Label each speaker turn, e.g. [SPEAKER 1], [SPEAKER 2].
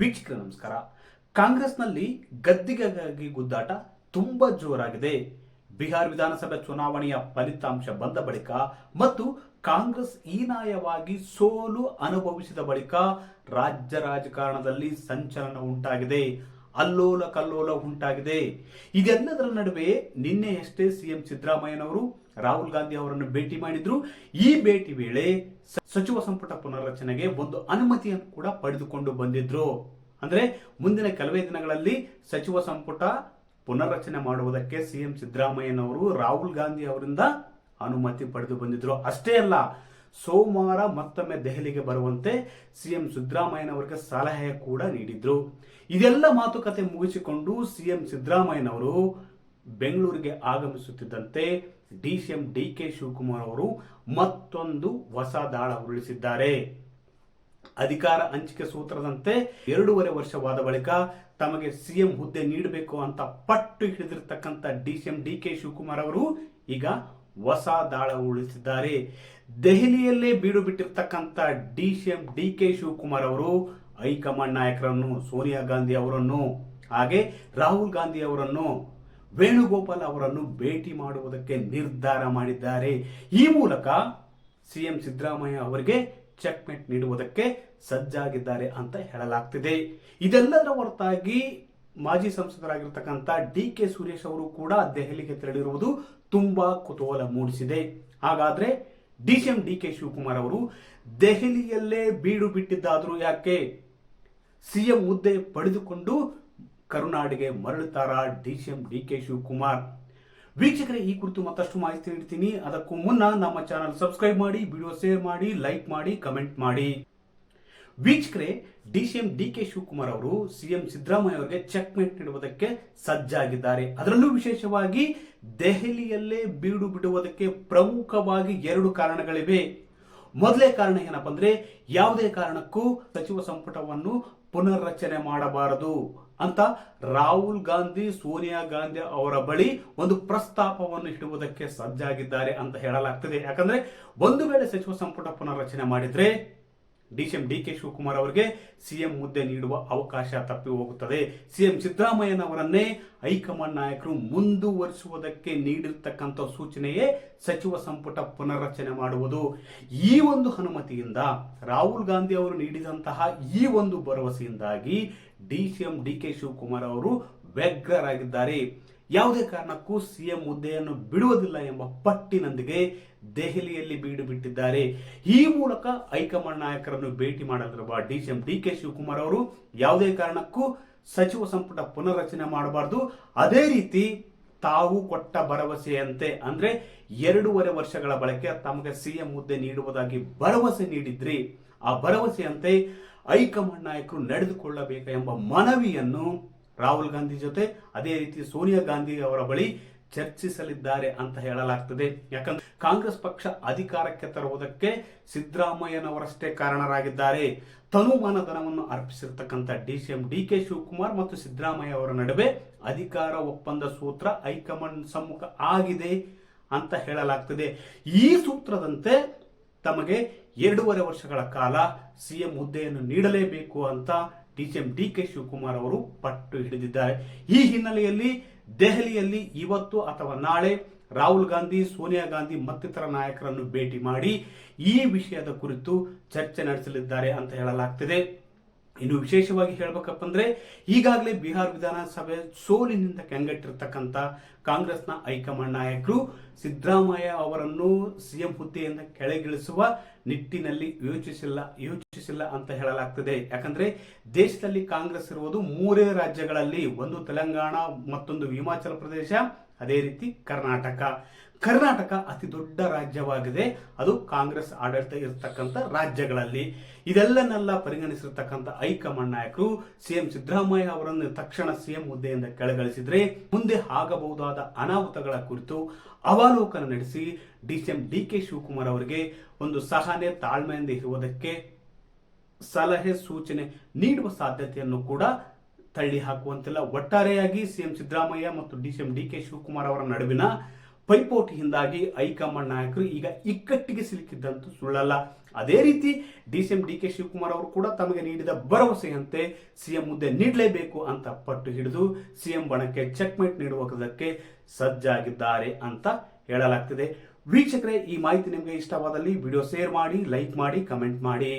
[SPEAKER 1] ವೀಕ್ಷಕರ ನಮಸ್ಕಾರ. ಕಾಂಗ್ರೆಸ್ನಲ್ಲಿ ಗದ್ದಿಗೆಗಾಗಿ ಗುದ್ದಾಟ ತುಂಬಾ ಜೋರಾಗಿದೆ. ಬಿಹಾರ್ ವಿಧಾನಸಭೆ ಚುನಾವಣೆಯ ಫಲಿತಾಂಶ ಬಂದ ಬಳಿಕ ಮತ್ತು ಕಾಂಗ್ರೆಸ್ ಹೀನಾಯವಾಗಿ ಸೋಲು ಅನುಭವಿಸಿದ ಬಳಿಕ ರಾಜ್ಯ ರಾಜಕಾರಣದಲ್ಲಿ ಸಂಚಲನ ಉಂಟಾಗಿದೆ. ಅಲ್ಲೋಲ ಕಲ್ಲೋಲ ಉಂಟಾಗಿದೆ. ಇದೆಲ್ಲದರ ನಡುವೆ ನಿನ್ನೆಯಷ್ಟೇ ಸಿಎಂ ಸಿದ್ದರಾಮಯ್ಯನವರು ರಾಹುಲ್ ಗಾಂಧಿ ಅವರನ್ನು ಭೇಟಿ ಮಾಡಿದ್ರು. ಈ ಭೇಟಿ ವೇಳೆ ಸಚಿವ ಸಂಪುಟ ಪುನರ್ರಚನೆಗೆ ಒಂದು ಅನುಮತಿಯನ್ನು ಕೂಡ ಪಡೆದುಕೊಂಡು ಬಂದಿದ್ರು. ಅಂದ್ರೆ ಮುಂದಿನ ಕೆಲವೇ ದಿನಗಳಲ್ಲಿ ಸಚಿವ ಸಂಪುಟ ಪುನರ್ರಚನೆ ಮಾಡುವುದಕ್ಕೆ ಸಿಎಂ ಸಿದ್ದರಾಮಯ್ಯನವರು ರಾಹುಲ್ ಗಾಂಧಿ ಅವರಿಂದ ಅನುಮತಿ ಪಡೆದು ಬಂದಿದ್ರು. ಅಷ್ಟೇ ಅಲ್ಲ ಸೋಮವಾರ ಮತ್ತೊಮ್ಮೆ ದೆಹಲಿಗೆ ಬರುವಂತೆ ಸಿಎಂ ಸಿದ್ದರಾಮಯ್ಯನವರಿಗೆ ಸಲಹೆ ಕೂಡ ನೀಡಿದ್ರು. ಇದೆಲ್ಲ ಮಾತುಕತೆ ಮುಗಿಸಿಕೊಂಡು ಸಿಎಂ ಸಿದ್ದರಾಮಯ್ಯನವರು ಬೆಂಗಳೂರಿಗೆ ಆಗಮಿಸುತ್ತಿದ್ದಂತೆ ಡಿಸಿಎಂ ಡಿ ಕೆ ಶಿವಕುಮಾರ್ ಅವರು ಮತ್ತೊಂದು ಹೊಸ ದಾಳ ಉರುಳಿಸಿದ್ದಾರೆ. ಅಧಿಕಾರ ಹಂಚಿಕೆ ಸೂತ್ರದಂತೆ ಎರಡೂವರೆ ವರ್ಷವಾದ ಬಳಿಕ ತಮಗೆ ಸಿಎಂ ಹುದ್ದೆ ನೀಡಬೇಕು ಅಂತ ಪಟ್ಟು ಹಿಡಿದಿರ್ತಕ್ಕಂಥ ಡಿಸಿಎಂ ಡಿ ಕೆ ಶಿವಕುಮಾರ್ ಅವರು ಈಗ ಹೊಸ ದಾಳ ಉಳಿಸಿದ್ದಾರೆ ದೆಹಲಿಯಲ್ಲೇ ಬೀಡು ಬಿಟ್ಟಿರ್ತಕ್ಕಂಥ ಡಿಸಿಎಂ ಡಿ ಕೆ ಶಿವಕುಮಾರ್ ಅವರು ಹೈಕಮಾಂಡ್ ನಾಯಕರನ್ನು, ಸೋನಿಯಾ ಗಾಂಧಿ ಅವರನ್ನು, ಹಾಗೆ ರಾಹುಲ್ ಗಾಂಧಿ ಅವರನ್ನು, ವೇಣುಗೋಪಾಲ್ ಅವರನ್ನು ಭೇಟಿ ಮಾಡುವುದಕ್ಕೆ ನಿರ್ಧಾರ ಮಾಡಿದ್ದಾರೆ. ಈ ಮೂಲಕ ಸಿಎಂ ಸಿದ್ದರಾಮಯ್ಯ ಅವರಿಗೆ ಚೆಕ್ಮೆಂಟ್ ನೀಡುವುದಕ್ಕೆ ಸಜ್ಜಾಗಿದ್ದಾರೆ ಅಂತ ಹೇಳಲಾಗ್ತಿದೆ. ಇದೆಲ್ಲದರ ಹೊರತಾಗಿ ಮಾಜಿ ಸಂಸದರಾಗಿರ್ತಕ್ಕಂಥ ಡಿ ಕೆ ಸುರೇಶ್ ಅವರು ಕೂಡ ದೆಹಲಿಗೆ ತೆರಳಿರುವುದು ತುಂಬಾ ಕುತೂಹಲ ಮೂಡಿಸಿದೆ. ಹಾಗಾದ್ರೆ ಡಿಸಿಎಂ ಡಿ ಕೆ ಶಿವಕುಮಾರ್ ಅವರು ದೆಹಲಿಯಲ್ಲೇ ಬೀಡು ಬಿಟ್ಟಿದ್ದಾದರೂ ಯಾಕೆ? ಸಿಎಂ ಹುದ್ದೆ ಪಡೆದುಕೊಂಡು ಕರುನಾಡಿಗೆ ಮರಳುತ್ತಾರ ಡಿಸಿಎಂ ಡಿ ಕೆ ಶಿವಕುಮಾರ್? ವೀಕ್ಷಕರೇ, ಈ ಕುರಿತು ಮತ್ತಷ್ಟು ಮಾಹಿತಿ ನೀಡ್ತೀನಿ. ಅದಕ್ಕೂ ಮುನ್ನ ನಮ್ಮ ಚಾನಲ್ ಸಬ್ಸ್ಕ್ರೈಬ್ ಮಾಡಿ, ವಿಡಿಯೋ ಶೇರ್ ಮಾಡಿ, ಲೈಕ್ ಮಾಡಿ, ಕಮೆಂಟ್ ಮಾಡಿ. ವೀಕ್ಷಕರೇ ಡಿಸಿಎಂ ಡಿ ಕೆ ಶಿವಕುಮಾರ್ ಅವರು ಸಿಎಂ ಸಿದ್ದರಾಮಯ್ಯ ಅವರಿಗೆ ಚೆಕ್ ಮೇಟ್ ನೀಡುವುದಕ್ಕೆ ಸಜ್ಜಾಗಿದ್ದಾರೆ. ಅದರಲ್ಲೂ ವಿಶೇಷವಾಗಿ ದೆಹಲಿಯಲ್ಲೇ ಬೀಡು ಬಿಡುವುದಕ್ಕೆ ಪ್ರಮುಖವಾಗಿ ಎರಡು ಕಾರಣಗಳಿವೆ. ಮೊದಲೇ ಕಾರಣ ಏನಪ್ಪ ಅಂದ್ರೆ ಯಾವುದೇ ಕಾರಣಕ್ಕೂ ಸಚಿವ ಸಂಪುಟವನ್ನು ಪುನರ್ರಚನೆ ಮಾಡಬಾರದು ಅಂತ ರಾಹುಲ್ ಗಾಂಧಿ, ಸೋನಿಯಾ ಗಾಂಧಿ ಅವರ ಬಳಿ ಒಂದು ಪ್ರಸ್ತಾಪವನ್ನು ಇಡುವುದಕ್ಕೆ ಸಜ್ಜಾಗಿದ್ದಾರೆ ಅಂತ ಹೇಳಲಾಗ್ತದೆ. ಯಾಕಂದ್ರೆ ಒಂದು ವೇಳೆ ಸಚಿವ ಸಂಪುಟ ಪುನರ್ರಚನೆ ಮಾಡಿದ್ರೆ ಡಿಸಿಎಂ ಡಿ ಕೆ ಶಿವಕುಮಾರ್ ಅವರಿಗೆ ಸಿಎಂ ಹುದ್ದೆ ನೀಡುವ ಅವಕಾಶ ತಪ್ಪಿ ಹೋಗುತ್ತದೆ. ಸಿಎಂ ಸಿದ್ದರಾಮಯ್ಯನವರನ್ನೇ ಹೈಕಮಾಂಡ್ ನಾಯಕರು ಮುಂದುವರಿಸುವುದಕ್ಕೆ ನೀಡಿರ್ತಕ್ಕಂಥ ಸೂಚನೆಯೇ ಸಚಿವ ಸಂಪುಟ ಪುನರ್ರಚನೆ ಮಾಡುವುದು. ಈ ಒಂದು ಅನುಮತಿಯಿಂದ ರಾಹುಲ್ ಗಾಂಧಿ ಅವರು ನೀಡಿದಂತಹ ಈ ಒಂದು ಭರವಸೆಯಿಂದಾಗಿ ಡಿಸಿಎಂ ಡಿ ಕೆ ಶಿವಕುಮಾರ್ ಅವರು ವ್ಯಗ್ರರಾಗಿದ್ದಾರೆ. ಯಾವುದೇ ಕಾರಣಕ್ಕೂ ಸಿಎಂ ಹುದ್ದೆಯನ್ನು ಬಿಡುವುದಿಲ್ಲ ಎಂಬ ಪಟ್ಟಿನೊಂದಿಗೆ ದೆಹಲಿಯಲ್ಲಿ ಬೀಡು ಬಿಟ್ಟಿದ್ದಾರೆ. ಈ ಮೂಲಕ ಹೈಕಮಾಂಡ್ ನಾಯಕರನ್ನು ಭೇಟಿ ಮಾಡಲಿರುವ ಡಿಸಿಎಂ ಡಿ ಕೆ ಶಿವಕುಮಾರ್ ಅವರು ಯಾವುದೇ ಕಾರಣಕ್ಕೂ ಸಚಿವ ಸಂಪುಟ ಪುನರ್ರಚನೆ ಮಾಡಬಾರದು. ಅದೇ ರೀತಿ ತಾವು ಕೊಟ್ಟ ಭರವಸೆಯಂತೆ ಅಂದ್ರೆ ಎರಡೂವರೆ ವರ್ಷಗಳ ಬಳಕೆ ತಮಗೆ ಸಿಎಂ ಹುದ್ದೆ ನೀಡುವುದಾಗಿ ಭರವಸೆ ನೀಡಿದ್ರಿ. ಆ ಭರವಸೆಯಂತೆ ಹೈಕಮಾಂಡ್ ನಾಯಕರು ನಡೆದುಕೊಳ್ಳಬೇಕು ಎಂಬ ಮನವಿಯನ್ನು ರಾಹುಲ್ ಗಾಂಧಿ ಜೊತೆ ಅದೇ ರೀತಿ ಸೋನಿಯಾ ಗಾಂಧಿ ಅವರ ಬಳಿ ಚರ್ಚಿಸಲಿದ್ದಾರೆ ಅಂತ ಹೇಳಲಾಗ್ತದೆ. ಯಾಕಂದ್ರೆ ಕಾಂಗ್ರೆಸ್ ಪಕ್ಷ ಅಧಿಕಾರಕ್ಕೆ ತರುವುದಕ್ಕೆ ಸಿದ್ದರಾಮಯ್ಯನವರಷ್ಟೇ ಕಾರಣರಾಗಿದ್ದಾರೆ. ತನುಮಾನ ಧನವನ್ನು ಅರ್ಪಿಸಿರ್ತಕ್ಕಂಥ ಎಂ ಡಿ ಕೆ ಶಿವಕುಮಾರ್ ಮತ್ತು ಸಿದ್ದರಾಮಯ್ಯ ಅವರ ನಡುವೆ ಅಧಿಕಾರ ಒಪ್ಪಂದ ಸೂತ್ರ ಹೈಕಮಾಂಡ್ ಸಮ್ಮುಖ ಆಗಿದೆ ಅಂತ ಹೇಳಲಾಗ್ತದೆ. ಈ ಸೂತ್ರದಂತೆ ತಮಗೆ ಎರಡೂವರೆ ವರ್ಷಗಳ ಕಾಲ ಸಿಎಂ ಹುದ್ದೆಯನ್ನು ನೀಡಲೇಬೇಕು ಅಂತ ಡಿಸಿಎಂ ಡಿ ಕೆ ಶಿವಕುಮಾರ್ ಅವರು ಪಟ್ಟು ಹಿಡಿದಿದ್ದಾರೆ. ಈ ಹಿನ್ನೆಲೆಯಲ್ಲಿ ದೆಹಲಿಯಲ್ಲಿ ಇವತ್ತು ಅಥವಾ ನಾಳೆ ರಾಹುಲ್ ಗಾಂಧಿ, ಸೋನಿಯಾ ಗಾಂಧಿ ಮತ್ತಿತರ ನಾಯಕರನ್ನು ಭೇಟಿ ಮಾಡಿ ಈ ವಿಷಯದ ಕುರಿತು ಚರ್ಚೆ ನಡೆಸಲಿದ್ದಾರೆ ಅಂತ ಹೇಳಲಾಗ್ತಿದೆ. ಇನ್ನು ವಿಶೇಷವಾಗಿ ಹೇಳಬೇಕಪ್ಪ ಅಂದರೆ ಈಗಾಗಲೇ ಬಿಹಾರ್ ವಿಧಾನಸಭೆ ಸೋಲಿನಿಂದ ಕೆಂಗಟ್ಟಿರ್ತಕ್ಕಂಥ ಕಾಂಗ್ರೆಸ್ನ ಹೈಕಮಾಂಡ್ ನಾಯಕರು ಸಿದ್ದರಾಮಯ್ಯ ಅವರನ್ನು ಸಿಎಂ ಹುದ್ದೆಯಿಂದ ಕೆಳಗಿಳಿಸುವ ನಿಟ್ಟಿನಲ್ಲಿ ಯೋಚಿಸಿಲ್ಲ ಯೋಚಿಸಿಲ್ಲ ಅಂತ ಹೇಳಲಾಗ್ತದೆ. ಯಾಕಂದ್ರೆ, ದೇಶದಲ್ಲಿ ಕಾಂಗ್ರೆಸ್ ಇರುವುದು ಮೂರೇ ರಾಜ್ಯಗಳಲ್ಲಿ, ಒಂದು ತೆಲಂಗಾಣ, ಮತ್ತೊಂದು ಹಿಮಾಚಲ ಪ್ರದೇಶ ಅದೇ ರೀತಿ ಕರ್ನಾಟಕ. ಕರ್ನಾಟಕ ಅತಿ ದೊಡ್ಡ ರಾಜ್ಯವಾಗಿದೆ. ಅದು ಕಾಂಗ್ರೆಸ್ ಆಡಳಿತ ಇರತಕ್ಕಂಥ ರಾಜ್ಯಗಳಲ್ಲಿ. ಇದೆಲ್ಲನೆಲ್ಲ ಪರಿಗಣಿಸಿರ್ತಕ್ಕಂಥ ಹೈಕಮಾಂಡ್ ನಾಯಕರು. ಸಿಎಂ ಸಿದ್ದರಾಮಯ್ಯ ಅವರನ್ನು ತಕ್ಷಣ ಸಿಎಂ ಹುದ್ದೆಯಿಂದ ಕೆಳಗಳಿಸಿದ್ರೆ ಮುಂದೆ ಆಗಬಹುದಾದ ಅನಾಹುತಗಳ ಕುರಿತು ಅವಲೋಕನ ನಡೆಸಿ ಡಿಸಿಎಂ ಡಿ ಕೆ ಶಿವಕುಮಾರ್ ಅವರಿಗೆ ಒಂದು ಸಹನೆ ತಾಳ್ಮೆಯಿಂದ ಇರುವುದಕ್ಕೆ ಸಲಹೆ ಸೂಚನೆ ನೀಡುವ ಸಾಧ್ಯತೆಯನ್ನು ಕೂಡ ತಳ್ಳಿ ಹಾಕುವಂತಿಲ್ಲ ಒಟ್ಟಾರೆಯಾಗಿ ಸಿಎಂ ಸಿದ್ದರಾಮಯ್ಯ ಮತ್ತು ಡಿಸಿಎಂ ಡಿ ಕೆ ಶಿವಕುಮಾರ್ ಅವರ ನಡುವಿನ ಪೈಪೋಟಿಯಿಂದಾಗಿ ಹೈಕಮಾಂಡ್ ನಾಯಕರು ಈಗ ಇಕ್ಕಟ್ಟಿಗೆ ಸಿಲುಕಿದ್ದಂತೂ ಸುಳ್ಳಲ್ಲ. ಅದೇ ರೀತಿ D C M D K Shivakumar ಅವರು ಕೂಡ ತಮಗೆ ನೀಡಿದ ಭರವಸೆಯಂತೆ ಸಿಎಂ ಹುದ್ದೆ ನೀಡಲೇಬೇಕು ಅಂತ ಪಟ್ಟು ಹಿಡಿದು ಸಿಎಂ ಬಣಕ್ಕೆ ಚೆಕ್ಮೇಟ್ ನೀಡುವುದಕ್ಕೆ ಸಜ್ಜಾಗಿದ್ದಾರೆ ಅಂತ ಹೇಳಲಾಗ್ತಿದೆ. ವೀಕ್ಷಕರೇ, ಈ ಮಾಹಿತಿ ನಿಮಗೆ ಇಷ್ಟವಾದಲ್ಲಿ ವಿಡಿಯೋ ಶೇರ್ ಮಾಡಿ, ಲೈಕ್ ಮಾಡಿ, ಕಮೆಂಟ್ ಮಾಡಿ.